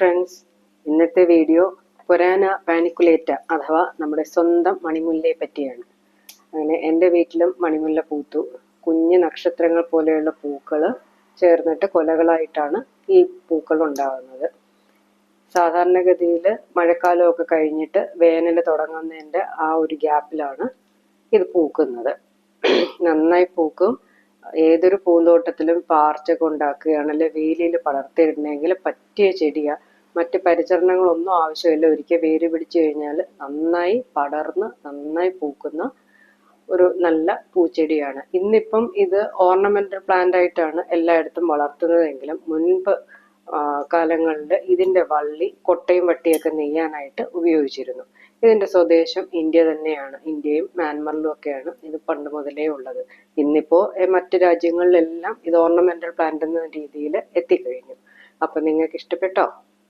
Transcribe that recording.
Friends ഇന്നത്തെ video പുരാന പാനിക്കുലേറ്റ അഥവാ നമ്മുടെ സ്വന്തം മണിമുല്ലയെ പറ്റിയാണ്. അങ്ങനെ എന്റെ വീട്ടിലും മണിമുല്ല പൂത്തു. കുഞ്ഞു നക്ഷത്രങ്ങൾ പോലെയുള്ള പൂക്കൾ ചേർന്നിട്ട് കൊലകളായിട്ടാണ് ഈ പൂക്കൾ ഉണ്ടാകുന്നത്. സാധാരണഗതിയിൽ മഴക്കാലമൊക്കെ കഴിഞ്ഞിട്ട് വേനൽ തുടങ്ങുന്നതിന്റെ ആ ഒരു ഗ്യാപ്പിലാണ് ഇത് പൂക്കുന്നത്. നന്നായി പൂക്കും. ഏതൊരു പൂന്തോട്ടത്തിലും പാർച്ചൊക്കെ ഉണ്ടാക്കുകയാണെങ്കിൽ വെയിലിൽ പടർത്തിയിടണമെങ്കിൽ പറ്റിയ ചെടിയാ. മറ്റ് പരിചരണങ്ങളൊന്നും ആവശ്യമില്ല. ഒരിക്കൽ വേര് പിടിച്ചു കഴിഞ്ഞാൽ നന്നായി പടർന്ന് നന്നായി പൂക്കുന്ന ഒരു നല്ല പൂച്ചെടിയാണ്. ഇന്നിപ്പം ഇത് ഓർണമെന്റൽ പ്ലാന്റ് ആയിട്ടാണ് എല്ലായിടത്തും വളർത്തുന്നതെങ്കിലും മുൻപ് കാലങ്ങളിൽ ഇതിന്റെ വള്ളി കൊട്ടയും വട്ടിയൊക്കെ നെയ്യാനായിട്ട് ഉപയോഗിച്ചിരുന്നു. ഇതിന്റെ സ്വദേശം ഇന്ത്യ തന്നെയാണ്. ഇന്ത്യയും മ്യാൻമറിലും ഒക്കെയാണ് ഇത് പണ്ട് മുതലേ ഉള്ളത്. ഇന്നിപ്പോ മറ്റു രാജ്യങ്ങളിലെല്ലാം ഇത് ഓർണമെന്റൽ പ്ലാന്റ് എന്ന രീതിയിൽ എത്തിക്കഴിഞ്ഞു. അപ്പൊ നിങ്ങൾക്ക് ഇഷ്ടപ്പെട്ടോ?